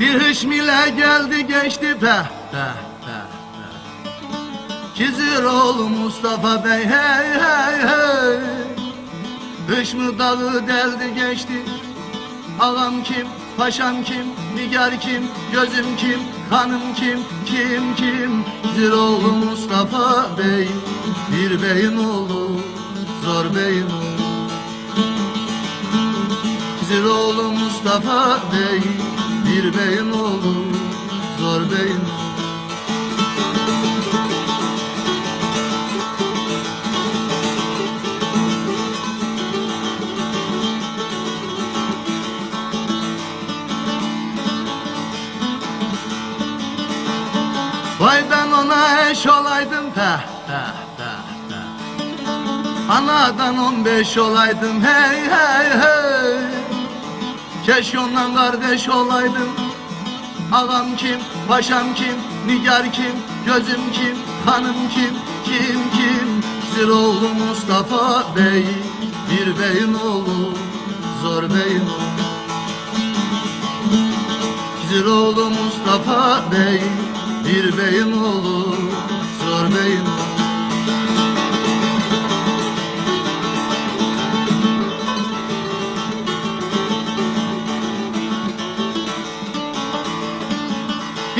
Bir hışmile geldi geçti. Peh peh peh peh. Kiziroğlu Mustafa Bey hey hey hey. Hışmı dağı deldi geçti. Ağam kim, paşam kim, nigar kim, gözüm kim, kanım kim, kim kim? Ziroğlu Mustafa Bey, bir beyin oğlu, zor beyin oğlu. Ziroğlu Mustafa Bey, bir beyin oğlu, zor oğlu Vay ben ona eş olaydım peh peh peh peh Anadan on beş olaydım hey hey hey Keşke ondan kardeş olaydım. Ağam kim, paşam kim, nigar kim, gözüm kim, kanım kim, kim kim? Ziroğlu Mustafa Bey, bir beyin oğlu, zor beyin oğlu. Ziroğlu Mustafa Bey, bir beyin oğlu,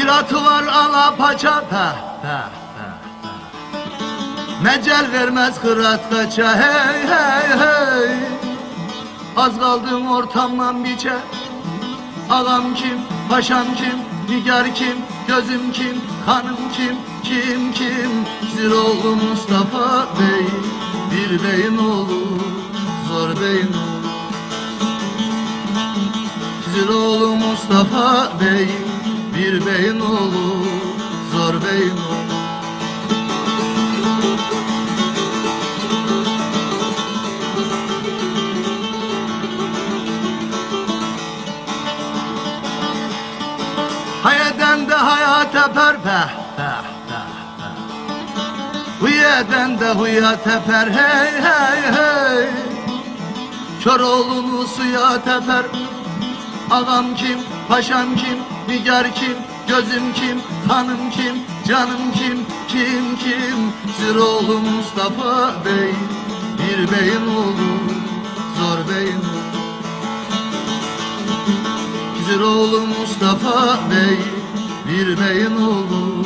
Bir atı var ala paça. Peh peh peh peh Mecel vermez kırat kaça. Hey hey hey. Az kaldım ortamdan biçe. Ağam kim, paşam kim, nigar kim, gözüm kim, kanım kim, kim kim? Ziroğlu Mustafa Bey, bir beyin oğlu, zor beyin oğlu. Ziroğlu Mustafa Bey, bir beyin oğlu, zor beyin oğlu. Hayeden de hayat teper peh Huyeden de huya teper hey hey hey. Kör oğlunu suya teper. Ağam kim, paşam kim, nigar kim, gözüm kim, kanım kim, canım kim, kim kim? Ziroğlu Mustafa Bey, bir beyin oğlu, zor beyin oğlu. Ziroğlu Mustafa Bey, bir beyin oğlu,